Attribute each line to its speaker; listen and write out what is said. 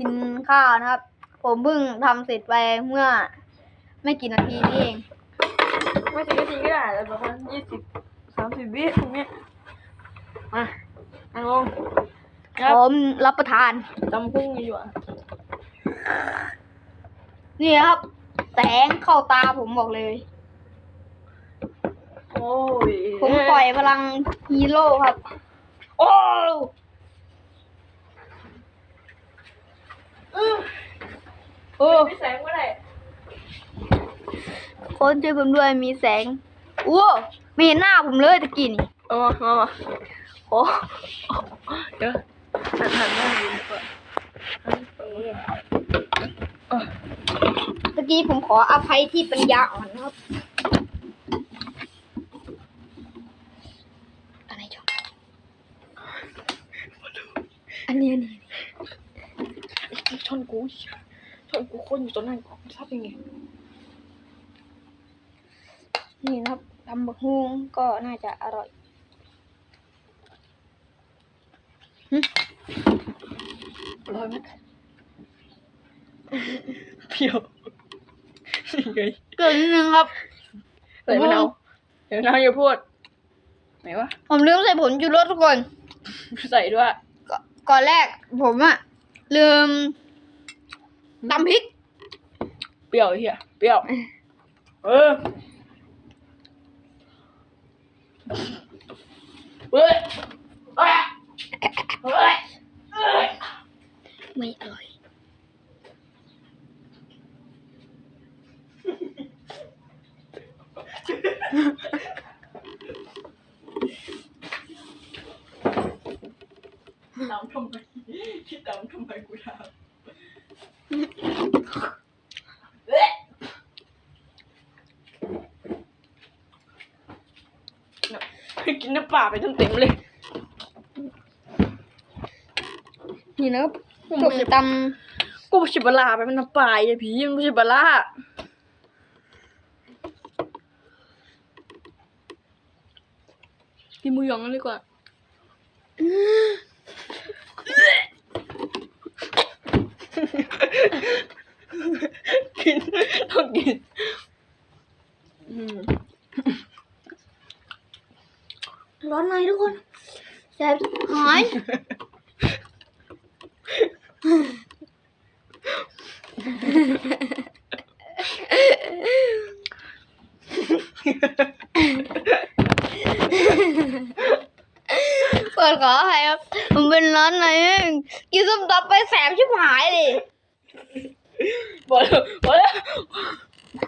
Speaker 1: กินข้าวนะครับ ผมเพิ่งทำเสร็จไปเมื่อ ไม่กี่นาทีนี่เอง
Speaker 2: ไม่ถึงนาทีก็ได้แล้วประมาณยี่สิบสามสิบวิตรงเนี้ยมานั่งลงค
Speaker 1: พ
Speaker 2: รับ
Speaker 1: ร้อมรับประทาน
Speaker 2: จำพุ่งอยู่อะ
Speaker 1: นี่ครับ แสงเข้าตาผมบอกเลย
Speaker 2: โอ้ย
Speaker 1: ผมปล่อยพลังฮีโร่ครับ โอ้
Speaker 2: เอ
Speaker 1: โอ้
Speaker 2: ไม่แสงเมื่อไหร่
Speaker 1: คนช่วยผมด้วยมีแสงโอ้ไม่เห็นหน้าผมเลยตะกี้นี่
Speaker 2: เอามามามา
Speaker 1: โอ้
Speaker 2: เดี๋ยวหันหันหน้าดูดีกว่าหันตรงนี้อะ
Speaker 1: ตะกี้ผมขออภัยที่ปัญญาอ่อนนะครับอะไรจบอันนี้อันนี้
Speaker 2: ชนกูช นกูคนอยู่ตรงนั้นทราบยังไง
Speaker 1: นี่นะครับตำบักฮุงก็น่าจะอร่อย
Speaker 2: อร่อยไหมเปรี้ยวยังไง
Speaker 1: เกินนิดนึงครับ
Speaker 2: ใส่มะนาวเดี๋ยวนาวอย่าพูดไหนวะ
Speaker 1: ผมลืมใส่ผงชูรสทุกคน
Speaker 2: ใส่ด้วย
Speaker 1: กก่อนแรกผมอะลืม ตำพริก
Speaker 2: เปรี้ยวไอ้เฮียเปรี้ยว เออเฮ้ยเฮ้ยเฮ้ยเฮ้ย
Speaker 1: ไม่อร่อย
Speaker 2: ดำทำไมคิดดำทำไมกูถามเฮ้ย กินน้ำปลาไปเต็มๆเลย
Speaker 1: นี่นะครับ
Speaker 2: ผม
Speaker 1: ผม
Speaker 2: ไม่ใช่
Speaker 1: ต
Speaker 2: กูไม่ใช่ปลาร้าไปมันน้ำปลาไอ้ผีมันไม่ใช่ปลาร้ากินหมูหยองกันดีกว่ากินต้องกินอืมำ
Speaker 1: ร้อนไหมทุกคนแสบหายเปิดขอให้ครับมันเป็นร้อนไหนกินส้มตำไปแสบชิบหายเลย
Speaker 2: บอกเลยบอกเลย